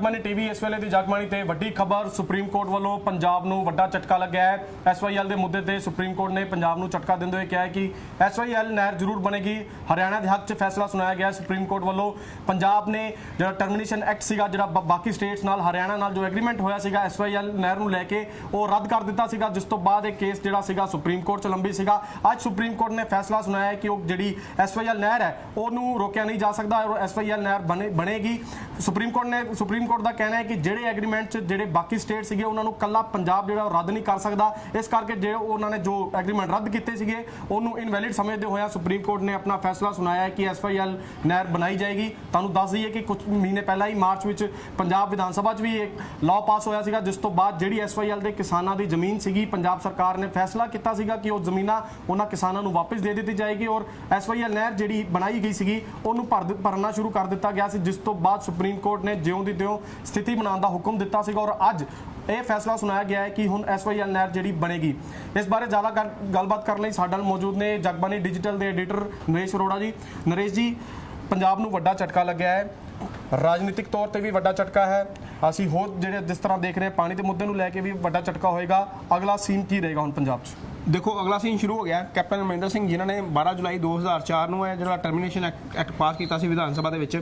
Jagbani TV ਇਸ ਵੇਲੇ ਦੀ ਜਗਬਾਣੀ ਤੇ ਵੱਡੀ ਖਬਰ, ਸੁਪਰੀਮ ਕੋਰਟ ਵੱਲੋਂ ਪੰਜਾਬ ਨੂੰ ਵੱਡਾ ਝਟਕਾ ਲੱਗਿਆ ਹੈ। ਐਸਵਾਈਐਲ ਦੇ ਮੁੱਦੇ ਤੇ ਸੁਪਰੀਮ ਕੋਰਟ ਨੇ ਪੰਜਾਬ ਨੂੰ ਝਟਕਾ ਦਿੰਦੇ ਹੋਏ ਕਿਹਾ ਹੈ ਕਿ ਐਸਵਾਈਐਲ ਨਹਿਰ ਜ਼ਰੂਰ ਬਣੇਗੀ। ਹਰਿਆਣਾ ਦੇ ਹੱਕ 'ਚ ਫੈਸਲਾ ਸੁਣਾਇਆ ਗਿਆ ਸੁਪਰੀਮ ਕੋਰਟ ਵੱਲੋਂ ਪੰਜਾਬ ਨੇ ਜਿਹੜਾ ਟਰਮੀਨੇਸ਼ਨ ਐਕਟ ਸੀਗਾ, ਜਿਹੜਾ ਬ- ਬਾਕੀ ਸਟੇਟਸ ਨਾਲ, ਹਰਿਆਣਾ ਨਾਲ ਜੋ ਐਗਰੀਮੈਂਟ ਹੋਇਆ ਸੀਗਾ ਐਸਵਾਈਐਲ ਨਹਿਰ ਨੂੰ ਲੈ ਕੇ ਉਹ ਰੱਦ ਕਰ ਦਿੱਤਾ ਸੀਗਾ, ਜਿਸ ਤੋਂ ਬਾਅਦ ਇਹ ਕੇਸ ਜਿਹੜਾ ਸੀਗਾ ਸੁਪਰੀਮ ਕੋਰਟ 'ਚ ਲੰਬੀ ਸੀਗਾ। ਅੱਜ ਸੁਪਰੀਮ ਕੋਰਟ ਨੇ ਫੈਸਲਾ ਸੁਣਾਇਆ ਹੈ ਕਿ ਉਹ ਜਿਹੜੀ ਐਸਵਾਈਐਲ ਨਹਿਰ ਹੈ, ਉਹਨੂੰ ਰੋਕਿਆ ਨਹੀਂ ਜਾ ਸਕਦਾ ਔਰ ਐਸਵਾਈਐਲ ਨਹਿਰ ਬਣੇ, ਬਣੇਗੀ। ਸੁਪਰੀਮ ਕੋਰਟ ਨੇ, ਸੁਪਰੀਮ ਕੋਰਟ ਦਾ ਕਹਿਣਾ ਹੈ ਕਿ ਜਿਹੜੇ ਐਗਰੀਮੈਂਟ 'ਚ ਜਿਹੜੇ ਬਾਕੀ ਸਟੇਟ ਸੀਗੇ, ਉਹਨਾਂ ਨੂੰ ਕੱਲਾ ਪੰਜਾਬ ਜਿਹੜਾ, ਉਹ ਰੱਦ ਨਹੀਂ ਕਰ ਸਕਦਾ। ਇਸ ਕਰਕੇ ਜੇ ਉਹਨਾਂ ਨੇ ਜੋ ਐਗਰੀਮੈਂਟ ਰੱਦ ਕੀਤੇ ਸੀਗੇ, ਉਹਨੂੰ ਇਨਵੈਲਿਡ ਸਮਝਦੇ ਹੋਇਆ ਸੁਪਰੀਮ ਕੋਰਟ ਨੇ ਆਪਣਾ ਫੈਸਲਾ ਸੁਣਾਇਆ ਹੈ ਕਿ ਐਸਵਾਈਐਲ ਨਹਿਰ ਬਣਾਈ ਜਾਏਗੀ। ਤੁਹਾਨੂੰ ਦੱਸ ਦਈਏ ਕਿ ਕੁਝ ਮਹੀਨੇ ਪਹਿਲਾਂ ਹੀ ਮਾਰਚ ਵਿੱਚ ਪੰਜਾਬ ਵਿਧਾਨ ਸਭਾ 'ਚ ਵੀ ਇੱਕ ਲਾਅ ਪਾਸ ਹੋਇਆ ਸੀਗਾ, ਜਿਸ ਤੋਂ ਬਾਅਦ ਜਿਹੜੀ ਐਸਵਾਈਐਲ ਦੇ ਕਿਸਾਨਾਂ ਦੀ ਜ਼ਮੀਨ ਸੀਗੀ, ਪੰਜਾਬ ਸਰਕਾਰ ਨੇ ਫੈਸਲਾ ਕੀਤਾ ਸੀਗਾ ਕਿ ਉਹ ਜ਼ਮੀਨਾਂ ਉਹਨਾਂ ਕਿਸਾਨਾਂ ਨੂੰ ਵਾਪਸ ਦੇ ਦਿੱਤੀ ਜਾਏਗੀ ਔਰ ਐਸਵਾਈਐਲ ਨਹਿਰ ਜਿਹੜੀ ਬਣਾਈ ਗਈ ਸੀਗੀ, ਉਹਨੂੰ ਭਰ ਭਰਨਾ ਸ਼ੁਰੂ ਕਰ ਦਿੱਤਾ ਗਿਆ ਸੀ, ਜਿਸ ਤੋਂ ਬਾਅਦ ਸੁਪਰੀਮ ਕੋਰਟ ਨੇ ਜਿਉਂ ਦੀ ਤਿਉਂ ਸਥਿਤੀ ਬਣਾਉਣ ਦਾ ਹੁਕਮ ਦਿੱਤਾ ਸੀਗਾ ਔਰ ਅੱਜ ਇਹ ਫੈਸਲਾ ਸੁਣਾਇਆ ਗਿਆ ਹੈ ਕਿ ਹੁਣ ਐਸਵਾਈਐਲ ਨਹਿਰ ਜਿਹੜੀ ਬਣੇਗੀ। ਇਸ ਬਾਰੇ ਜ਼ਿਆਦਾ ਗੱਲ- ਗੱਲਬਾਤ ਕਰਨ ਲਈ ਸਾਡੇ ਨਾਲ ਮੌਜੂਦ ਨੇ ਜਗਬਾਨੀ ਡਿਜੀਟਲ ਦੇ ਐਡੀਟਰ ਨਰੇਸ਼ ਅਰੋੜਾ ਜੀ। ਨਰੇਸ਼ ਜੀ, ਪੰਜਾਬ ਨੂੰ ਵੱਡਾ ਝਟਕਾ ਲੱਗਿਆ ਹੈ। ਰਾਜਨੀਤਿਕ ਤੌਰ ਤੇ ਵੀ ਵੱਡਾ ਝਟਕਾ ਹੈ। ਅਸੀਂ ਹੋਰ ਜਿਹੜੇ ਜਿਸ ਤਰ੍ਹਾਂ ਦੇਖ ਰਹੇ ਪਾਣੀ ਦੇ ਮੁੱਦੇ ਨੂੰ ਲੈ ਕੇ ਵੀ ਵੱਡਾ ਝਟਕਾ ਹੋਏਗਾ। ਅਗਲਾ ਸੀਨ ਕੀ ਰਹੇਗਾ ਹੁਣ ਪੰਜਾਬ 'ਚ? ਦੇਖੋ ਅਗਲਾ ਸੀਨ ਸ਼ੁਰੂ ਹੋ ਗਿਆ। ਕੈਪਟਨ ਅਮਰਿੰਦਰ ਸਿੰਘ ਜਿਨ੍ਹਾਂ ਨੇ 12 ਜੁਲਾਈ 2004 ਨੂੰ ਇਹ ਜਿਹੜਾ ਟਰਮੀਨੇਸ਼ਨ ਐਕਟ ਪਾਸ ਕੀਤਾ ਸੀ ਵਿਧਾਨ ਸਭਾ ਦੇ ਵਿੱਚ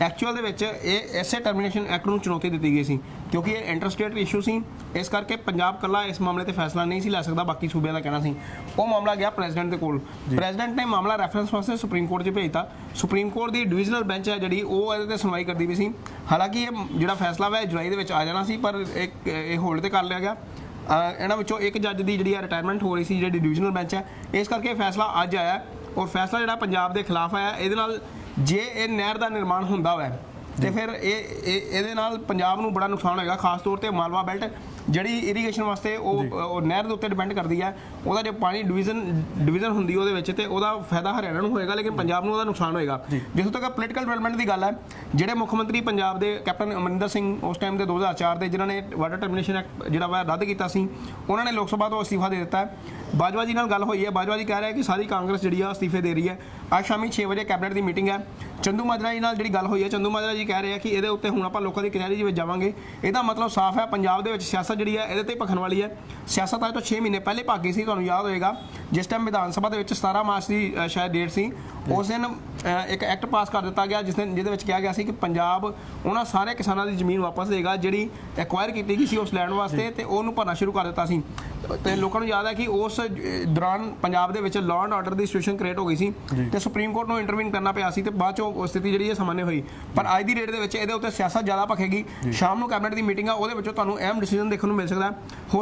ਐਕਚੁਅਲ ਦੇ ਵਿੱਚ ਇਹ ਐਸੇ ਟਰਮੀਨੇਸ਼ਨ ਐਕਟ ਨੂੰ ਚੁਣੌਤੀ ਦਿੱਤੀ ਗਈ ਸੀ ਕਿਉਂਕਿ ਇਹ ਇੰਟਰਸਟੇਟ ਇਸ਼ੂ ਸੀ। ਇਸ ਕਰਕੇ ਪੰਜਾਬ ਕੱਲਾ ਇਸ ਮਾਮਲੇ ਤੇ ਫੈਸਲਾ ਨਹੀਂ ਸੀ ਲੈ ਸਕਦਾ ਬਾਕੀ ਸੂਬਿਆਂ ਦਾ ਕਹਿਣਾ ਸੀ। ਉਹ ਮਾਮਲਾ ਗਿਆ ਪ੍ਰੈਜ਼ੀਡੈਂਟ ਦੇ ਕੋਲ। ਪ੍ਰੈਜ਼ੀਡੈਂਟ ਨੇ ਮਾਮਲਾ ਰੈਫਰੈਂਸ ਵਾਸਤੇ ਸੁਪਰੀਮ ਕੋਰਟ 'ਚ ਭੇਜਤਾ। ਸੁਪਰੀਮ ਕੋਰਟ ਦੀ ਡਿਵੀਜ਼ਨਲ ਬੈਂਚ ਹੈ ਜਿਹੜੀ ਉਹ ਇਹਦੇ ਤੇ ਸੁਣਵਾਈ ਕਰਦੀ ਵੀ ਸੀ। ਹਾਲਾਂਕਿ ਇਹ ਜਿਹੜਾ ਫੈਸਲਾ ਇਹ ਜੁਲਾਈ ਦੇ ਵਿੱਚ ਆ ਜਾਣਾ ਸੀ ਪਰ ਇੱਕ ਇਹ ਹੋਲਡ ਤੇ ਕਰ ਲਿਆ ਗਿਆ। ਇਹਨਾਂ ਵਿੱਚੋਂ ਇੱਕ ਜੱਜ ਦੀ ਜਿਹੜੀ ਰਿਟਾਇਰਮੈਂਟ ਹੋ ਰਹੀ ਸੀ, ਜਿਹੜੀ ਡਿਵੀਜ਼ਨਲ ਬੈਂਚ ਹੈ। ਇਸ ਕਰਕੇ ਇਹ ਫੈਸਲਾ ਅੱਜ ਆਇਆ ਔਰ ਫੈਸਲਾ ਜਿਹੜਾ ਪੰਜਾਬ ਦੇ ਖਿਲਾਫ ਆਇਆ, ਇਹਦੇ ਨਾਲ ਜੇ ਇਹ ਨਹਿਰ ਦਾ ਨਿਰਮਾਣ ਹੁੰਦਾ ਹੋਇਆ ਤੇ ਫਿਰ ਇਹ ਇਹ- ਇਹਦੇ ਨਾਲ ਪੰਜਾਬ ਨੂੰ ਬੜਾ ਨੁਕਸਾਨ ਹੋਏਗਾ ਖਾਸ ਤੌਰ ਤੇ ਮਾਲਵਾ ਬੈਲਟ ਜਿਹੜੀ ਇਰੀਗੇਸ਼ਨ ਵਾਸਤੇ ਉਹ ਨਹਿਰ ਦੇ ਉੱਤੇ ਡਿਪੈਂਡ ਕਰਦੀ ਹੈ। ਉਹਦਾ ਜੇ ਪਾਣੀ ਡਿਵੀਜ਼ਨ ਡਿਵੀਜ਼ਨ ਹੁੰਦੀ ਉਹਦੇ ਵਿੱਚ ਤੇ ਉਹਦਾ ਫਾਇਦਾ ਹਰਿਆਣਾ ਨੂੰ ਹੋਏਗਾ ਲੇਕਿਨ ਪੰਜਾਬ ਨੂੰ ਉਹਦਾ ਨੁਕਸਾਨ ਹੋਏਗਾ। ਜਿੱਥੋਂ ਤੱਕ ਪੋਲੀਟੀਕਲ ਡਿਵੈਲਪਮੈਂਟ ਦੀ ਗੱਲ ਹੈ ਜਿਹੜੇ ਮੁੱਖ ਮੰਤਰੀ ਪੰਜਾਬ ਦੇ ਕੈਪਟਨ ਅਮਰਿੰਦਰ ਸਿੰਘ ਉਸ ਟਾਈਮ ਦੇ 2004 ਦੇ ਜਿਨ੍ਹਾਂ ਨੇ ਵਾਟਰ ਟਰਮੀਨੇਸ਼ਨ ਐਕਟ ਜਿਹੜਾ ਵਾ ਰੱਦ ਕੀਤਾ ਸੀ ਉਹਨਾਂ ਨੇ ਲੋਕ ਸਭਾ ਤੋਂ ਅਸਤੀਫਾ ਦੇ ਦਿੱਤਾ ਬਾਜਵਾ ਜੀ ਨਾਲ ਗੱਲ ਹੋਈ ਹੈ। ਬਾਜਵਾ ਜੀ ਕਹਿ ਰਿਹਾ ਕਿ ਸਾਰੀ ਕਾਂਗਰਸ ਜਿਹੜੀ ਆ ਅਸਤੀਫੇ ਦੇ ਰਹੀ ਹੈ। ਅੱਜ ਸ਼ਾਮੀ 6 ਵਜੇ ਕੈਬਨਿਟ ਦੀ ਮੀਟਿੰਗ ਹੈ। ਚੰਦੂ ਮਾਜਰਾ ਜੀ ਨਾਲ ਜਿਹੜੀ ਗੱਲ ਹੋਈ ਹੈ, ਚੰਦੂ ਮਾਜਰਾ ਜੀ ਕਹਿ ਰਹੇ ਕਿ ਇਹਦੇ ਉੱਤੇ ਹੁਣ ਆਪਾਂ ਲੋਕਾਂ ਦੀ ਕਚਹਿਰੀ ਵਿੱਚ ਜਾਵਾਂਗੇ। ਇਹਦਾ ਮਤਲਬ ਸਾਫ਼ ਹੈ, ਪੰਜਾਬ ਦੇ ਵਿੱਚ ਸਿਆਸਤ ਜਿਹੜੀ ਹੈ, ਇਹਦੇ ਤੇ ਭਖਣ ਵਾਲੀ ਹੈ। ਸਿਆਸਤ ਅੱਜ ਤੋਂ 6 ਮਹੀਨੇ ਪਹਿਲੇ ਭੱਗ ਗਈ ਸੀ, ਤੁਹਾਨੂੰ ਯਾਦ ਹੋਏਗਾ। ਜਿਸ ਟਾਈਮ ਵਿਧਾਨ ਸਭਾ ਦੇ ਵਿੱਚ 17 ਮਾਰਚ ਦੀ ਸ਼ਾਇਦ ਡੇਟ ਸੀ, ਉਸ ਦਿਨ ਇੱਕ ਐਕਟ ਪਾਸ ਕਰ ਦਿੱਤਾ ਗਿਆ, ਜਿਸ ਦਿਨ, ਜਿਹਦੇ ਵਿੱਚ ਕਿਹਾ ਗਿਆ ਸੀ ਕਿ ਪੰਜਾਬ ਉਹਨਾਂ ਸਾਰੇ ਕਿਸਾਨਾਂ ਦੀ ਜ਼ਮੀਨ ਵਾਪਸ ਦੇਗਾ, ਜਿਹੜੀ ਐਕਵਾਇਰ ਕੀਤੀ ਗਈ ਸੀ ਉਸ ਲੈਂਡ ਵਾਸਤੇ ਤੇ ਉਹਨੂੰ ਭਰਨਾ ਸ਼ੁਰੂ ਕਰ ਦਿੱਤਾ ਸੀ। ਤੇ ਲੋਕਾਂ ਨੂੰ ਯਾਦ ਹੈ ਕਿ ਉਸ ਦੌਰਾਨ ਪੰਜਾਬ ਦੇ ਵਿੱਚ ਲਾਅ ਐਂਡ ਆਰਡਰ ਦੀ ਸਿਚੁਏਸ਼ਨ ਕ੍ਰੀਏਟ ਹੋ ਗਈ ਸੀ ਤੇ ਸੁਪਰੀਮ ਕੋਰਟ ਨੂੰ ਇੰਟਰਵੀਨ ਕਰਨਾ ਪਿਆ ਸੀ ਤੇ ਬਾਅਦ ਚੋਂ ਉਹ ਸਥਿਤੀ ਜਿਹੜੀ ਹੈ ਸਾਮਾਨਯ ਹੋਈ। ਪਰ ਅੱਜ ਦੀ ਡੇਟ ਦੇ ਵਿੱਚ ਇਹਦੇ ਉੱਤੇ ਸਿਆਸਤ ਜ਼ਿਆਦਾ ਭਖੇਗੀ। ਸ਼ਾਮ ਨੂੰ ਕੈਬਨਿਟ ਦੀ ਮੀਟਿੰਗ ਆ ਉਹਦੇ ਵਿੱਚੋਂ ਤੁਹਾਨੂੰ ਅਹਿਮ ਡਿਸੀਜਨ ਦੇਖਣ ਨੂੰ ਮਿਲ ਸਕਦਾ ਹੈ।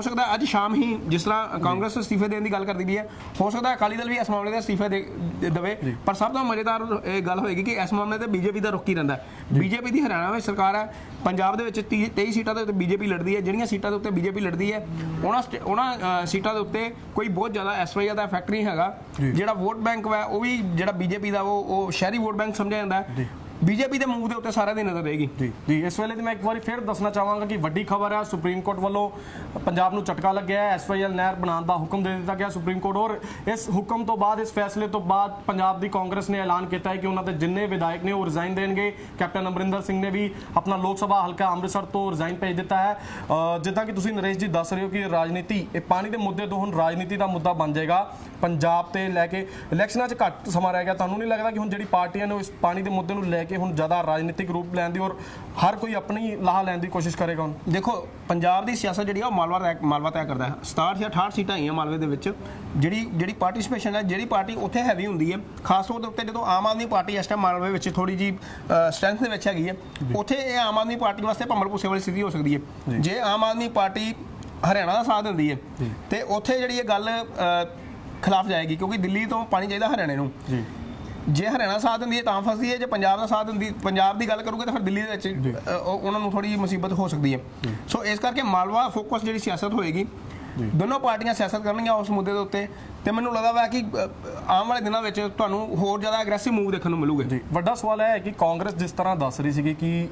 ਸਕਦਾ ਅੱਜ ਸ਼ਾਮ ਹੀ ਜਿਸ ਤਰ੍ਹਾਂ ਕਾਂਗਰਸ ਅਸਤੀਫੇ ਦੇਣ ਦੀ ਗੱਲ ਕਰਦੀ ਵੀ ਹੈ ਹੋ ਸਕਦਾ ਅਕਾਲੀ ਦਲ ਵੀ ਇਸ ਮਾਮਲੇ ਦੇ ਅਸਤੀਫੇ ਦੇ ਦੇ- ਦੇਵੇ। ਪਰ ਸਭ ਤੋਂ ਮਜ਼ੇਦਾਰ ਇਹ ਗੱਲ ਹੋਏਗੀ ਕਿ ਇਸ ਮਾਮਲੇ ਤੇ ਬੀਜੇਪੀ ਦਾ ਰੁਕ ਹੀ ਰਹਿੰਦਾ ਬੀਜੇਪੀ ਦੀ ਹਰਿਆਣਾ ਵਿੱਚ ਸਰਕਾਰ ਹੈ ਪੰਜਾਬ ਦੇ ਵਿੱਚ 30 23 ਸੀਟਾਂ ਦੇ ਉੱਤੇ ਬੀਜੇਪੀ ਲੜਦੀ ਹੈ ਜਿਹੜੀਆਂ ਸੀਟਾਂ ਦੇ ਉੱਤੇ ਬੀਜੇਪੀ ਲੜਦੀ ਹੈ ਉਹਨਾਂ ਉਹਨਾਂ ਸੀਟਾਂ ਦੇ ਉੱਤੇ ਕੋਈ ਬਹੁਤ ਜ਼ਿਆਦਾ ਐਸਵਾਈ ਦਾ ਇਫੈਕਟ ਨਹੀਂ ਹੈਗਾ। ਜਿਹੜਾ ਵੋਟ ਬੈਂਕ ਹੈ ਉਹ ਵੀ ਜਿਹੜਾ ਬੀਜੇਪੀ ਦਾ ਉਹ ਉਹ ਸ਼ਹਿਰੀ ਵੋਟ ਬੈਂਕ ਸਮਝਿਆ ਜਾਂਦਾ ਹੈ। ਬੀਜੇਪੀ ਦੇ ਮੂਵ ਦੇ ਉੱਤੇ ਸਾਰਿਆਂ ਦੀ ਨਜ਼ਰ ਰਹੇਗੀ। ਜੀ। ਜੀ ਇਸ ਵੇਲੇ ਤੇ ਮੈਂ ਇੱਕ ਵਾਰੀ ਫਿਰ ਦੱਸਣਾ ਚਾਹਾਂਗਾ ਕਿ ਵੱਡੀ ਖਬਰ ਹੈ ਸੁਪਰੀਮ ਕੋਰਟ ਵੱਲੋਂ ਪੰਜਾਬ ਨੂੰ ਝਟਕਾ ਲੱਗਿਆ ਹੈ ਐਸਵਾਈਐਲ ਨਹਿਰ ਬਣਾਉਣ ਦਾ ਹੁਕਮ ਦੇ ਦਿੱਤਾ ਗਿਆ ਸੁਪਰੀਮ ਕੋਰਟ ਔਰ ਇਸ ਹੁਕਮ ਤੋਂ ਬਾਅਦ ਇਸ ਫੈਸਲੇ ਤੋਂ ਬਾਅਦ ਪੰਜਾਬ ਦੀ ਕਾਂਗਰਸ ਨੇ ਐਲਾਨ ਕੀਤਾ ਹੈ ਕਿ ਉਹਨਾਂ ਦੇ ਜਿੰਨੇ ਵਿਧਾਇਕ ਨੇ ਉਹ ਰਿਜ਼ਾਈਨ ਦੇਣਗੇ। ਕੈਪਟਨ ਅਮਰਿੰਦਰ ਸਿੰਘ ਨੇ ਵੀ ਆਪਣਾ ਲੋਕ ਸਭਾ ਹਲਕਾ ਅੰਮ੍ਰਿਤਸਰ ਤੋਂ ਰਿਜ਼ਾਈਨ ਭੇਜ ਦਿੱਤਾ ਹੈ। ਜਿੱਦਾਂ ਕਿ ਤੁਸੀਂ ਨਰੇਸ਼ ਜੀ ਦੱਸ ਰਹੇ ਹੋ ਕਿ ਰਾਜਨੀਤੀ ਇਹ ਪਾਣੀ ਦੇ ਮੁੱਦੇ ਤੋਂ ਹੁਣ ਰਾਜਨੀਤੀ ਦਾ ਮੁੱਦਾ ਬਣ ਜਾਏਗਾ। ਪੰਜਾਬ ਤੇ ਲੈ ਕੇ ਇਲੈਕਸ਼ਨਾਂ 'ਚ ਘੱਟ ਸਮਾਂ ਰਹਿ ਗਿਆ। ਤੁਹਾਨੂੰ ਨਹੀਂ ਲੱਗਦਾ ਕਿ ਹੁਣ ਜਿਹੜੀ ਪਾਰਟੀਆਂ ਨੇ ਉਹ ਇਸ ਪਾਣੀ ਦੇ ਮੁੱਦੇ ਨੂੰ ਲੈ ਕੇ ਹੁਣ ਜ਼ਿਆਦਾ ਰਾਜਨੀਤਿਕ ਰੂਪ ਲੈਣ ਦੀ ਔਰ ਹਰ ਕੋਈ ਆਪਣੀ ਲਾਹਾ ਲੈਣ ਦੀ ਕੋਸ਼ਿਸ਼ ਕਰੇਗਾ ਹੁਣ? ਦੇਖੋ ਪੰਜਾਬ ਦੀ ਸਿਆਸਤ ਜਿਹੜੀ ਆ ਉਹ ਮਾਲਵਾ ਮਾਲਵਾ ਤੈਅ ਕਰਦਾ ਹੈ। 67 ਜਾਂ 68 ਸੀਟਾਂ ਆਈਆਂ ਮਾਲਵੇ ਦੇ ਵਿੱਚ। ਜਿਹੜੀ ਜਿਹੜੀ ਪਾਰਟਿਸਿਪੇਸ਼ਨ ਹੈ ਜਿਹੜੀ ਪਾਰਟੀ ਉੱਥੇ ਹੈਵੀ ਹੁੰਦੀ ਹੈ ਖਾਸ ਤੌਰ ਦੇ ਉੱਤੇ ਜਦੋਂ ਆਮ ਆਦਮੀ ਪਾਰਟੀ ਇਸ ਟਾਈਮ ਮਾਲਵੇ ਵਿੱਚ ਥੋੜੀ ਜੀ ਸਟਰੈਂਥ ਦੇ ਵਿੱਚ ਹੈਗੀ ਹੈ ਉੱਥੇ ਇਹ ਆਮ ਆਦਮੀ ਪਾਰਟੀ ਵਾਸਤੇ ਭੰਬਲ ਭੁੱਸੇ ਵਾਲੀ ਸਥਿਤੀ ਹੋ ਸਕਦੀ ਹੈ। ਜੇ। ਆਮ ਆਦਮੀ ਪਾਰਟੀ ਹਰਿਆਣਾ ਦਾ ਸਾਥ ਦਿੰਦੀ ਹੈ ਤੇ ਉੱਥੇ ਜਿਹੜੀ ਇਹ ਗੱਲ ਖਿਲਾਫ ਜਾਏਗੀ ਕਿਉਂਕਿ ਦਿੱਲੀ ਤੋਂ ਪਾਣੀ ਚਾਹੀਦਾ ਹਰਿਆਣੇ ਨੂੰ। ਜੀ। ਜੇ ਹਰਿਆਣਾ ਸਾਥ ਦਿੰਦੀ ਹੈ ਤਾਂ ਫਸਦੀ ਹੈ ਜੇ ਪੰਜਾਬ ਦਾ ਸਾਥ ਦਿੰਦੀ ਪੰਜਾਬ ਦੀ ਗੱਲ ਕਰੂਗੇ ਤਾਂ ਫਿਰ ਦਿੱਲੀ ਦੇ ਵਿੱਚ ਉਹਨਾਂ ਨੂੰ ਥੋੜੀ ਮੁਸੀਬਤ ਹੋ ਸਕਦੀ ਹੈ। ਸੋ ਇਸ ਕਰਕੇ ਮਾਲਵਾ ਫੋਕਸ ਜਿਹੜੀ ਸਿਆਸਤ ਹੋਏਗੀ ਦੋਨੋਂ ਪਾਰਟੀਆਂ ਸਿਆਸਤ ਕਰਨਗੀਆਂ ਉਸ ਮੁੱਦੇ ਦੇ ਉੱਤੇ ਤੇ ਮੈਨੂੰ ਲੱਗਦਾ ਵਾ ਕਿ ਆਉਣ ਵਾਲੇ ਦਿਨਾਂ ਵਿੱਚ ਤੁਹਾਨੂੰ ਹੋਰ ਜ਼ਿਆਦਾ ਐਗਰੈਸਿਵ ਮੂਵ ਦੇਖਣ ਨੂੰ ਮਿਲੂਗੇ। ਜੀ। ਵੱਡਾ ਸਵਾਲ ਇਹ ਹੈ ਕਿ ਕਾਂਗਰਸ ਜਿਸ ਤਰ੍ਹਾਂ ਦੱਸ ਰਹੀ ਸੀਗੀ ਕਿ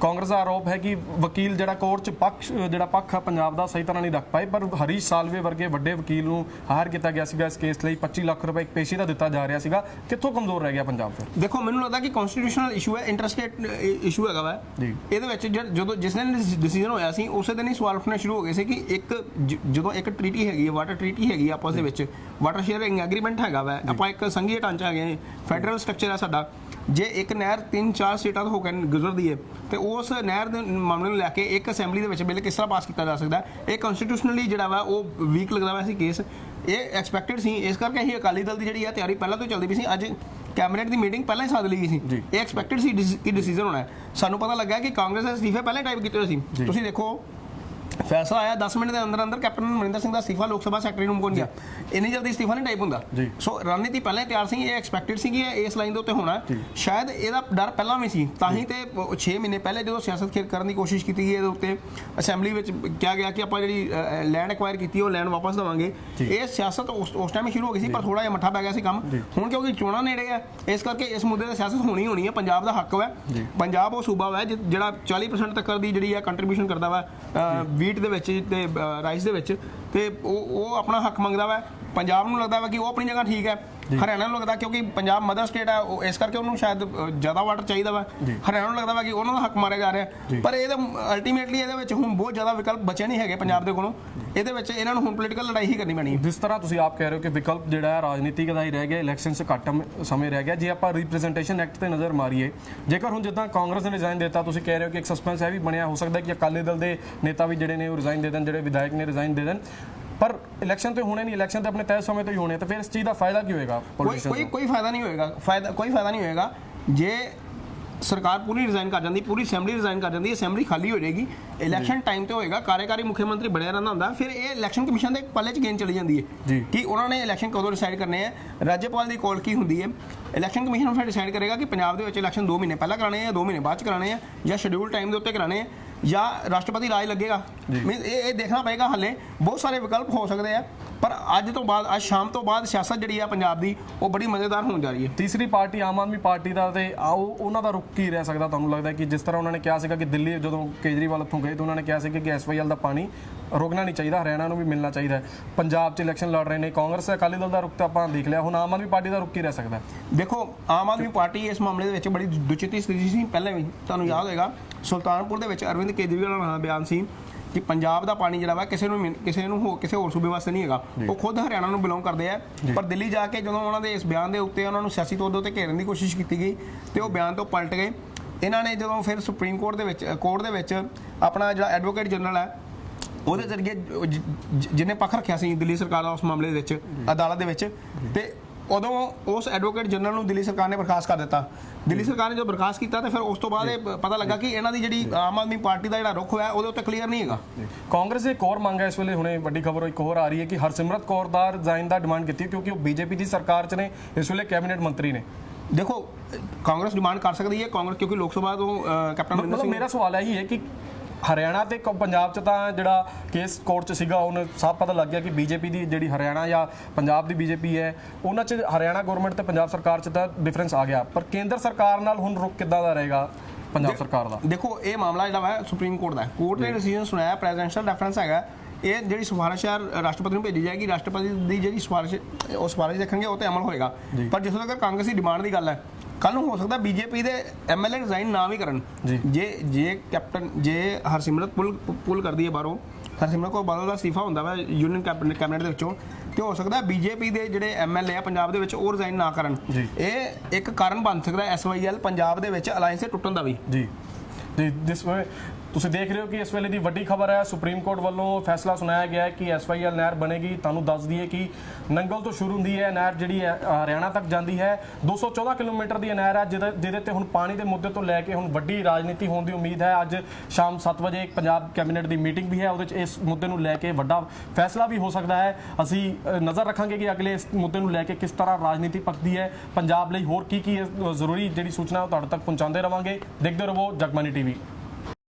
ਕਾਂਗਰਸ ਦਾ ਆਰੋਪ ਹੈ ਕਿ ਵਕੀਲ ਜਿਹੜਾ ਕੋਰਟ 'ਚ ਪੱਖ ਜਿਹੜਾ ਪੱਖ ਆ ਪੰਜਾਬ ਦਾ ਸਹੀ ਤਰ੍ਹਾਂ ਨਹੀਂ ਰੱਖ ਪਾਏ ਪਰ ਹਰੀਸ਼ ਸਾਲਵੇ ਵਰਗੇ ਵੱਡੇ ਵਕੀਲ ਨੂੰ ਹਾਇਰ ਕੀਤਾ ਗਿਆ ਸੀਗਾ ਇਸ ਕੇਸ ਲਈ 25 ਲੱਖ ਰੁਪਏ ਇੱਕ ਪੇਸ਼ੀ ਦਾ ਦਿੱਤਾ ਜਾ ਰਿਹਾ ਸੀਗਾ। ਕਿੱਥੋਂ ਕਮਜ਼ੋਰ ਰਹਿ ਗਿਆ ਪੰਜਾਬ ਫਿਰ? ਦੇਖੋ ਮੈਨੂੰ ਲੱਗਦਾ ਕਿ ਕਨਸਟੀਟਿਊਸ਼ਨਲ ਇਸ਼ੂ ਹੈ ਇੰਟਰਸਟੇਟ ਇਸ਼ੂ ਹੈਗਾ ਵਾ। ਜੀ। ਇਹਦੇ ਵਿੱਚ ਜਦ- ਜਿਸ ਦਿਨ ਡਿਸੀਜਨ ਹੋਇਆ ਸੀ ਉਸੇ ਦਿਨ ਹੀ ਸਵਾਲ ਉੱਠਣੇ ਸ਼ੁਰੂ ਹੋ ਗਏ ਸੀ ਕਿ ਇੱਕ ਜਦੋਂ ਇੱਕ ਟ੍ਰੀਟੀ ਹੈਗੀ ਹੈ ਵਾਟਰ ਟ੍ਰੀਟੀ ਹੈਗੀ ਆਪਸ ਦੇ ਵਿੱਚ ਵਾਟਰ ਸ਼ੇਅਰਿੰਗ ਐਗਰੀਮੈਂਟ ਹੈਗਾ ਵਾ। ਆਪਾਂ ਇੱਕ ਸੰਘੀ ਢਾਂਚਾ ਹੈਗੇ ਫੈਡਰਲ ਸਟਰਕਚਰ ਹੈ ਸਾਡਾ। ਜੇ ਇੱਕ ਨਹਿਰ ਤਿੰਨ ਚਾਰ ਸਟੇਟਾਂ ਤੋਂ ਹੋ ਕੇ ਗੁਜ਼ਰਦੀ ਹੈ ਤੇ ਉਸ ਨਹਿਰ ਦੇ ਮਾਮਲੇ ਨੂੰ ਲੈ ਕੇ ਇੱਕ ਅਸੈਂਬਲੀ ਦੇ ਵਿੱਚ ਬਿੱਲ ਕਿਸ ਤਰ੍ਹਾਂ ਪਾਸ ਕੀਤਾ ਜਾ ਸਕਦਾ ਹੈ? ਇਹ ਕਨਸਟੀਟਿਊਸ਼ਨਲੀ ਜਿਹੜਾ ਵਾ ਉਹ ਵੀਕ ਲੱਗਦਾ ਵਾ ਸੀ ਕੇਸ ਇਹ ਐਕਸਪੈਕਟਡ ਸੀ ਇਸ ਕਰਕੇ ਅਸੀਂ ਅਕਾਲੀ ਦਲ ਦੀ ਜਿਹੜੀ ਹੈ ਤਿਆਰੀ ਪਹਿਲਾਂ ਤੋਂ ਚੱਲਦੀ ਪਈ ਸੀ। ਅੱਜ ਕੈਬਨਿਟ ਦੀ ਮੀਟਿੰਗ ਪਹਿਲਾਂ ਹੀ ਸੱਦ ਲਈ ਗਈ ਸੀ। ਇਹ ਐਕਸਪੈਕਟਡ ਸੀ ਕਿ ਡਿਸੀਜਨ ਹੋਣਾ ਹੈ। ਸਾਨੂੰ ਪਤਾ ਲੱਗਾ ਕਿ ਕਾਂਗਰਸ ਦੇ ਅਸਤੀਫੇ ਪਹਿਲਾਂ ਟਾਈਪ ਕੀਤੇ ਹੋਏ ਸੀ। ਤੁਸੀਂ ਦੇਖੋ ਫੈਸਲਾ ਆਇਆ 10 ਮਿੰਟ ਦੇ ਅੰਦਰ ਅੰਦਰ ਕੈਪਟਨ ਅਮਰਿੰਦਰ ਸਿੰਘ ਦਾ ਅਸਤੀਫਾ ਲੋਕ ਸਭਾ ਸੈਕਟਰੀ ਨੂੰ ਪਹੁੰਚ ਗਿਆ ਇੰਨੀ ਜਲਦੀ ਅਸਤੀਫਾ ਨਹੀਂ ਟਾਈਪ ਹੁੰਦਾ। ਸੋ ਰਣਨੀਤੀ ਪਹਿਲਾਂ ਹੀ ਤਿਆਰ ਸੀ ਇਹ ਐਕਸਪੈਕਟਡ ਸੀ ਕਿ ਇਹ ਇਸ ਲਾਈਨ ਦੇ ਉੱਤੇ ਹੋਣਾ। ਸ਼ਾਇਦ ਇਹਦਾ ਡਰ ਪਹਿਲਾਂ ਵੀ ਸੀ ਤਾਂ ਹੀ ਤੇ 6 ਮਹੀਨੇ ਪਹਿਲੇ ਜਦੋਂ ਸਿਆਸਤ ਖੇਡ ਕਰਨ ਦੀ ਕੋਸ਼ਿਸ਼ ਕੀਤੀ ਗਈ ਇਹਦੇ ਉੱਤੇ ਅਸੈਂਬਲੀ ਵਿੱਚ ਕਿਹਾ ਗਿਆ ਕਿ ਆਪਾਂ ਜਿਹੜੀ ਲੈਂਡ ਐਕਵਾਇਰ ਕੀਤੀ ਉਹ ਲੈਂਡ ਵਾਪਸ ਦੇਵਾਂਗੇ। ਇਹ ਸਿਆਸਤ ਉਸ ਟਾਈਮ ਹੀ ਸ਼ੁਰੂ ਹੋ ਗਈ ਸੀ ਪਰ ਥੋੜਾ ਜਿਹਾ ਮੱਠਾ ਪੈ ਗਿਆ ਸੀ ਕੰਮ। ਹੁਣ ਕਿਉਂਕਿ ਚੋਣਾਂ ਨੇੜੇ ਆ ਇਸ ਕਰਕੇ ਇਸ ਮੁੱਦੇ ਤੇ ਸਿਆਸਤ ਹੋਣੀ ਹੋਣੀ ਹੈ ਪੰਜਾਬ ਦਾ ਹੱਕ ਹੈ ਪੰਜਾਬ ਉਹ ਸੂਬਾ ਹੈ ਜਿਹੜਾ 40% ਤੱਕ ਦੀ ਜਿਹੜੀ ਹੈ ਕੰਟਰੀਬਿਊਸ਼ਨ ਕਰਦਾ ਵਾ ਵੀਟ ਦੇ ਵਿੱਚ ਤੇ ਰਾਈਸ ਦੇ ਵਿੱਚ ਤੇ ਉਹ ਉਹ ਆਪਣਾ ਹੱਕ ਮੰਗਦਾ ਵਾ। ਪੰਜਾਬ ਨੂੰ ਲੱਗਦਾ ਵਾ ਕਿ ਉਹ ਆਪਣੀ ਜਗ੍ਹਾ ਠੀਕ ਹੈ। ਹਰਿਆਣਾ ਨੂੰ ਲੱਗਦਾ ਕਿਉਂਕਿ ਪੰਜਾਬ ਮਦਰ ਸਟੇਟ ਹੈ ਉਹ ਇਸ ਕਰਕੇ ਉਹਨੂੰ ਸ਼ਾਇਦ ਜ਼ਿਆਦਾ ਵਾਟਰ ਚਾਹੀਦਾ ਵਾ। ਹਰਿਆਣਾ ਨੂੰ ਲੱਗਦਾ ਵਾ ਕਿ ਉਹਨਾਂ ਦਾ ਹੱਕ ਮਾਰਿਆ ਜਾ ਰਿਹਾ। ਪਰ ਇਹਦਾ ਅਲਟੀਮੇਟਲੀ ਇਹਦੇ ਵਿੱਚ ਹੁਣ ਬਹੁਤ ਜ਼ਿਆਦਾ ਵਿਕਲਪ ਬਚੇ ਨਹੀਂ ਹੈਗੇ ਪੰਜਾਬ ਦੇ ਕੋਲੋਂ। ਇਹਦੇ ਵਿੱਚ ਇਹਨਾਂ ਨੂੰ ਹੁਣ ਪੋਲੀਟੀਕਲ ਲੜਾਈ ਹੀ ਕਰਨੀ ਪੈਣੀ ਹੈ। ਜਿਸ ਤਰ੍ਹਾਂ ਤੁਸੀਂ ਆਪ ਕਹਿ ਰਹੇ ਹੋ ਕਿ ਵਿਕਲਪ ਜਿਹੜਾ ਹੈ ਰਾਜਨੀਤਿਕ ਦਾ ਹੀ ਰਹਿ ਗਿਆ ਇਲੈਕਸ਼ਨ 'ਚ ਘੱਟ ਸਮੇਂ ਰਹਿ ਗਿਆ। ਜੇ ਆਪਾਂ ਰਿਪਰੈਜ਼ੈਂਟੇਸ਼ਨ ਐਕਟ ਤੇ ਨਜ਼ਰ ਮਾਰੀਏ ਜੇਕਰ ਹੁਣ ਜਿੱਦਾਂ ਕਾਂਗਰਸ ਨੇ ਰਿਜ਼ਾਈਨ ਦਿੱਤਾ ਤੁਸੀਂ ਕਹਿ ਰਹੇ ਹੋ ਕਿ ਇੱਕ ਸਸਪੈਂਸ ਇਹ ਵੀ ਬਣਿਆ ਹੋ ਸਕਦਾ ਕਿ ਅਕਾਲੀ ਦਲ ਦੇ ਨੇਤਾ ਵੀ ਜਿਹੜੇ ਨੇ ਉਹ ਰਿਜ਼ਾਈਨ ਦੇ ਦੇਣ ਜਿਹੜੇ ਵਿਧਾਇਕ ਨੇ ਰਿਜ਼ਾਈਨ ਦੇ ਦੇਣ। ਪਰ ਇਲੈਕਸ਼ਨ ਤੇ ਹੋਣੇ ਨਹੀਂ ਇਲੈਕਸ਼ਨ ਤੇ ਆਪਣੇ ਤੈਅ ਸਮੇਂ ਤੋਂ ਹੀ ਹੋਣੇ ਤਾਂ ਫਿਰ ਇਸ ਚੀਜ਼ ਦਾ ਫਾਇਦਾ ਕੀ ਹੋਏਗਾ? ਕੋਈ ਕੋਈ? ਕੋਈ ਫਾਇਦਾ ਨਹੀਂ ਹੋਏਗਾ ਫਾਇਦਾ ਕੋਈ ਫਾਇਦਾ ਨਹੀਂ ਹੋਏਗਾ। ਜੇ ਸਰਕਾਰ ਪੂਰੀ ਰਿਜ਼ਾਈਨ ਕਰ ਜਾਂਦੀ ਪੂਰੀ ਅਸੈਂਬਲੀ ਰਿਜ਼ਾਈਨ ਕਰ ਜਾਂਦੀ ਅਸੈਂਬਲੀ ਖਾਲੀ ਹੋ ਜਾਏਗੀ ਇਲੈਕਸ਼ਨ ਟਾਈਮ ਤੇ ਹੋਏਗਾ ਕਾਰਜਕਾਰੀ ਮੁੱਖ ਮੰਤਰੀ ਬਣਿਆ ਰਹਿੰਦਾ ਹੁੰਦਾ ਫਿਰ ਇਹ ਇਲੈਕਸ਼ਨ ਕਮਿਸ਼ਨ ਦੇ ਪੱਲੇ 'ਚ ਗੇਮ ਚਲੀ ਜਾਂਦੀ ਹੈ। ਕਿ ਉਹਨਾਂ ਨੇ ਇਲੈਕਸ਼ਨ ਕਦੋਂ ਡਿਸਾਈਡ ਕਰਨੇ ਆ? ਰਾਜਪਾਲ ਦੀ ਕਾਲ ਕੀ ਹੁੰਦੀ ਹੈ? ਇਲੈਕਸ਼ਨ ਕਮਿਸ਼ਨ ਫਿਰ ਡਿਸਾਈਡ ਕਰੇਗਾ ਕਿ ਪੰਜਾਬ ਦੇ ਵਿੱਚ ਇਲੈਕਸ਼ਨ 2 ਮਹੀਨੇ ਪਹਿਲਾਂ ਕਰਾਣੇ ਆ 2 ਮਹੀਨੇ ਬਾਅਦ ਚ ਕਰਾਣੇ ਆ ਜਾਂ ਸ਼ਡਿਊਲ ਟਾਈਮ ਦੇ ਉੱਤੇ ਕਰਾਣੇ ਆ। ਜਾਂ ਰਾਸ਼ਟਰਪਤੀ ਰਾਜ ਲੱਗੇਗਾ। ਮੀਨਸ ਇਹ ਇਹ ਦੇਖਣਾ ਪਏਗਾ ਹੱਲੇ। ਬਹੁਤ ਸਾਰੇ ਵਿਕਲਪ ਹੋ ਸਕਦੇ ਆ ਪਰ ਅੱਜ ਤੋਂ ਬਾਅਦ ਅੱਜ ਸ਼ਾਮ ਤੋਂ ਬਾਅਦ ਸਿਆਸਤ ਜਿਹੜੀ ਆ ਪੰਜਾਬ ਦੀ ਉਹ ਬੜੀ ਮਜ਼ੇਦਾਰ ਹੋਣ ਜਾ ਰਹੀ ਹੈ। ਤੀਸਰੀ ਪਾਰਟੀ ਆਮ ਆਦਮੀ ਪਾਰਟੀ ਦਾ ਤੇ ਆਓ ਉਹਨਾਂ ਦਾ ਰੁਕ ਕੀ ਰਹਿ ਸਕਦਾ? ਤੁਹਾਨੂੰ ਲੱਗਦਾ ਕਿ ਜਿਸ ਤਰ੍ਹਾਂ ਉਹਨਾਂ ਨੇ ਕਿਹਾ ਸੀਗਾ ਕਿ ਦਿੱਲੀ ਜਦੋਂ ਕੇਜਰੀਵਾਲ ਉੱਥੋਂ ਗਏ ਤਾਂ ਉਹਨਾਂ ਨੇ ਕਿਹਾ ਸੀ ਕਿ ਐਸਵਾਈਐਲ ਦਾ ਪਾਣੀ ਰੋਕਣਾ ਨਹੀਂ ਚਾਹੀਦਾ ਹਰਿਆਣਾ ਨੂੰ ਵੀ ਮਿਲਣਾ ਚਾਹੀਦਾ ਪੰਜਾਬ 'ਚ ਇਲੈਕਸ਼ਨ ਲੜ ਰਹੇ ਨੇ ਕਾਂਗਰਸ ਅਕਾਲੀ ਦਲ ਦਾ ਰੁਕ ਤਾਂ ਆਪਾਂ ਦੇਖ ਲਿਆ ਹੁਣ ਆਮ ਆਦਮੀ ਪਾਰਟੀ ਦਾ ਰੁਕ ਕੀ ਰਹਿ ਸਕਦਾ? ਦੇਖੋ ਆਮ ਆਦਮੀ ਪਾਰਟੀ ਇਸ ਮਾਮਲੇ ਦੇ ਵਿੱਚ ਬੜੀ ਦੁਚਿੱਤੀ ਸਥਿਤੀ ਸੀ ਪਹਿਲਾਂ ਵੀ ਤੁਹਾਨੂੰ ਯਾਦ ਹੋਏਗਾ ਸੁਲਤਾਨਪੁਰ ਦੇ ਵਿੱਚ ਅਰਵਿੰਦ ਕੇਜਰੀਵਾਲ ਦਾ ਬਿਆਨ ਸੀ ਕਿ ਪੰਜਾਬ ਦਾ ਪਾਣੀ ਜਿਹੜਾ ਵਾ ਕਿਸੇ ਨੂੰ ਕਿਸੇ ਨੂੰ ਹੋ ਕਿਸੇ ਹੋਰ ਸੂਬੇ ਵਾਸਤੇ ਨਹੀਂ ਹੈਗਾ। ਉਹ ਖੁਦ ਹਰਿਆਣਾ ਨੂੰ ਬਿਲੋਂਗ ਕਰਦੇ ਆ। ਪਰ ਦਿੱਲੀ ਜਾ ਕੇ ਜਦੋਂ ਉਹਨਾਂ ਦੇ ਇਸ ਬਿਆਨ ਦੇ ਉੱਤੇ ਉਹਨਾਂ ਨੂੰ ਸਿਆਸੀ ਤੌਰ ਦੇ ਉੱਤੇ ਘੇਰਨ ਦੀ ਕੋਸ਼ਿਸ਼ ਕੀਤੀ ਗਈ ਤੇ ਉਹ ਬਿਆਨ ਤੋਂ ਪਲਟ ਗਏ। ਇਹਨਾਂ ਨੇ ਜਦੋਂ ਫਿਰ ਸੁਪਰੀਮ ਕੋਰਟ ਦੇ ਵਿੱਚ ਕੋਰਟ ਦੇ ਵਿੱਚ ਆਪਣਾ ਜਿਹੜਾ ਐਡਵੋਕੇਟ ਜਨਰਲ ਹੈ ਉਹਦੇ ਜ਼ਰੀਏ ਜਿਹਨੇ ਪੱਖ ਰੱਖਿਆ ਸੀ ਦਿੱਲੀ ਸਰਕਾਰ ਦਾ ਉਸ ਮਾਮਲੇ ਦੇ ਵਿੱਚ ਅਦਾਲਤ ਦੇ ਵਿੱਚ ਤੇ ਉਦੋਂ ਉਸ ਐਡਵੋਕੇਟ ਜਨਰਲ ਨੂੰ ਦਿੱਲੀ ਸਰਕਾਰ ਨੇ ਬਰਖਾਸਤ ਕਰ ਦਿੱਤਾ। ਦਿੱਲੀ ਸਰਕਾਰ ਨੇ ਜਦੋਂ ਬਰਖਾਸਤ ਕੀਤਾ ਤੇ ਫਿਰ ਉਸ ਤੋਂ ਬਾਅਦ ਇਹ ਪਤਾ ਲੱਗਾ ਕਿ ਇਹਨਾਂ ਦੀ ਜਿਹੜੀ ਆਮ ਆਦਮੀ ਪਾਰਟੀ ਦਾ ਜਿਹੜਾ ਰੁਖ ਹੋਇਆ ਉਹਦੇ ਉੱਤੇ ਕਲੀਅਰ ਨਹੀਂ ਹੈਗਾ। ਕਾਂਗਰਸ ਦੀ ਇੱਕ ਹੋਰ ਮੰਗ ਹੈ ਇਸ ਵੇਲੇ ਹੁਣੇ ਵੱਡੀ ਖਬਰ ਇੱਕ ਹੋਰ ਆ ਰਹੀ ਹੈ ਕਿ ਹਰਸਿਮਰਤ ਕੌਰ ਦਾ ਰਿਜ਼ਾਈਨ ਦਾ ਡਿਮਾਂਡ ਕੀਤੀ ਕਿਉਂਕਿ ਉਹ ਬੀਜੇਪੀ ਦੀ ਸਰਕਾਰ 'ਚ ਨੇ ਇਸ ਵੇਲੇ ਕੈਬਨਿਟ ਮੰਤਰੀ ਨੇ। ਦੇਖੋ ਕਾਂਗਰਸ ਡਿਮਾਂਡ ਕਰ ਸਕਦੀ ਹੈ ਕਾਂਗਰਸ ਕਿਉਂਕਿ ਲੋਕ ਸਭਾ ਤੋਂ ਕੈਪਟਨ ਮਤਲਬ ਸਿੰਘ ਮੇਰਾ ਸਵਾਲ ਇਹ ਹੀ ਹੈ ਕਿ ਹਰਿਆਣਾ ਤੇ ਪੰਜਾਬ 'ਚ ਤਾਂ ਜਿਹੜਾ ਕੇਸ ਕੋਰਟ 'ਚ ਸੀਗਾ ਉਹਨੂੰ ਸਭ ਪਤਾ ਲੱਗ ਗਿਆ ਕਿ ਬੀਜੇਪੀ ਦੀ ਜਿਹੜੀ ਹਰਿਆਣਾ ਜਾਂ ਪੰਜਾਬ ਦੀ ਬੀਜੇਪੀ ਹੈ ਉਹਨਾਂ 'ਚ ਹਰਿਆਣਾ ਗਵਰਨਮੈਂਟ ਤੇ ਪੰਜਾਬ ਸਰਕਾਰ 'ਚ ਤਾਂ ਡਿਫਰੈਂਸ ਆ ਗਿਆ। ਪਰ ਕੇਂਦਰ ਸਰਕਾਰ ਨਾਲ ਹੁਣ ਰੁਕ ਕਿੱਦਾਂ ਦਾ ਰਹੇਗਾ ਪੰਜਾਬ ਸਰਕਾਰ ਦਾ? ਦੇਖੋ ਇਹ ਮਾਮਲਾ ਜਿਹੜਾ ਵਾ ਸੁਪਰੀਮ ਕੋਰਟ ਦਾ ਹੈ। ਕੋਰਟ ਨੇ ਡਿਸੀਜਨ ਸੁਣਾਇਆ ਪ੍ਰੈਜ਼ੀਡੈਂਸ਼ੀਅਲ ਰੈਫਰੈਂਸ ਹੈਗਾ। ਇਹ ਜਿਹੜੀ ਸਿਫਾਰਿਸ਼ ਹੈ ਰਾਸ਼ਟਰਪਤੀ ਨੂੰ ਭੇਜੀ ਜਾਏਗੀ। ਰਾਸ਼ਟਰਪਤੀ ਦੀ ਜਿਹੜੀ ਸਿਫਾਰਿਸ਼ ਉਹ ਸਿਫਾਰਿਸ਼ ਦੇਖਣਗੇ ਉਹ ਤੇ ਅਮਲ ਹੋਏਗਾ। ਪਰ ਜਿੱਥੋਂ ਤੱਕ ਕਾਂਗਰਸ ਦੀ ਡਿਮਾਂਡ ਦੀ ਗੱਲ ਹੈ ਕੱਲ ਨੂੰ ਹੋ ਸਕਦਾ ਬੀਜੇਪੀ ਦੇ ਐਮਐਲਏ ਰਿਜ਼ਾਈਨ ਨਾ ਵੀ ਕਰਨ ਜੀ। ਜੇ ਕੈਪਟਨ ਜੇ ਹਰਸਿਮਰਤ ਪੁੱਲ ਪੁੱਲ ਕਰਦੀ ਹੈ ਬਾਹਰੋਂ ਹਰਸਿਮਰਤ ਕੌਰ ਬਾਦਲ ਦਾ ਅਸਤੀਫਾ ਹੁੰਦਾ ਵਾ ਯੂਨੀਅਨ ਕੈਬਨਿਟ ਕੈਬਨਿਟ ਦੇ ਵਿੱਚੋਂ ਤੇ ਹੋ ਸਕਦਾ ਬੀਜੇਪੀ ਦੇ ਜਿਹੜੇ ਐਮਐਲਏ ਆ ਪੰਜਾਬ ਦੇ ਵਿੱਚ ਉਹ ਰਿਜ਼ਾਈਨ ਨਾ ਕਰਨ। ਇਹ ਇੱਕ ਕਾਰਨ ਬਣ ਸਕਦਾ ਐਸਵਾਈਐਲ ਪੰਜਾਬ ਦੇ ਵਿੱਚ ਅਲਾਈਅੰਸ ਦੇ ਟੁੱਟਣ ਦਾ ਵੀ ਜੀ ਜੀ ਜਿਸ ਵੇ ਤੁਸੀਂ ਦੇਖ ਰਹੇ ਹੋ ਕਿ ਇਸ ਵੇਲੇ ਦੀ ਵੱਡੀ ਖਬਰ ਹੈ, ਸੁਪਰੀਮ ਕੋਰਟ ਵੱਲੋਂ ਫੈਸਲਾ ਸੁਣਾਇਆ ਗਿਆ ਹੈ ਕਿ ਐਸਵਾਈਐਲ ਨਹਿਰ ਬਣੇਗੀ। ਤੁਹਾਨੂੰ ਦੱਸ ਦਈਏ ਕਿ ਨੰਗਲ ਤੋਂ ਸ਼ੁਰੂ ਹੁੰਦੀ ਹੈ ਨਹਿਰ ਜਿਹੜੀ ਹੈ ਹਰਿਆਣਾ ਤੱਕ ਜਾਂਦੀ ਹੈ। 214 ਕਿਲੋਮੀਟਰ ਦੀ ਨਹਿਰ ਹੈ, ਜਿਹਦੇ ਜਿਹਦੇ ਤੇ ਹੁਣ ਪਾਣੀ ਦੇ ਮੁੱਦੇ ਤੋਂ ਲੈ ਕੇ ਹੁਣ ਵੱਡੀ ਰਾਜਨੀਤੀ ਹੋਣ ਦੀ ਉਮੀਦ ਹੈ। ਅੱਜ ਸ਼ਾਮ 7 ਵਜੇ ਇੱਕ ਪੰਜਾਬ ਕੈਬਨਿਟ ਦੀ ਮੀਟਿੰਗ ਵੀ ਹੈ, ਉਹਦੇ 'ਚ ਇਸ ਮੁੱਦੇ ਨੂੰ ਲੈ ਕੇ ਵੱਡਾ ਫੈਸਲਾ ਵੀ ਹੋ ਸਕਦਾ ਹੈ। ਅਸੀਂ ਨਜ਼ਰ ਰੱਖਾਂਗੇ ਕਿ ਅਗਲੇ ਇਸ ਮੁੱਦੇ ਨੂੰ ਲੈ ਕੇ ਕਿਸ ਤਰ੍ਹਾਂ ਰਾਜਨੀਤੀ ਪੱਕਦੀ ਹੈ। ਪੰਜਾਬ ਲਈ ਹੋਰ ਕੀ ਕੀ ਜ਼ਰੂਰੀ ਜਿਹੜੀ ਸੂਚਨਾ ਉਹ ਤੁਹਾਡੇ ਤੱਕ ਪਹੁੰਚਾਉਂਦੇ ਰਵਾਂਗੇ। ਦੇਖਦੇ ਰਹੋ ਜਗਬਾਨੀ ਟੀਵੀ।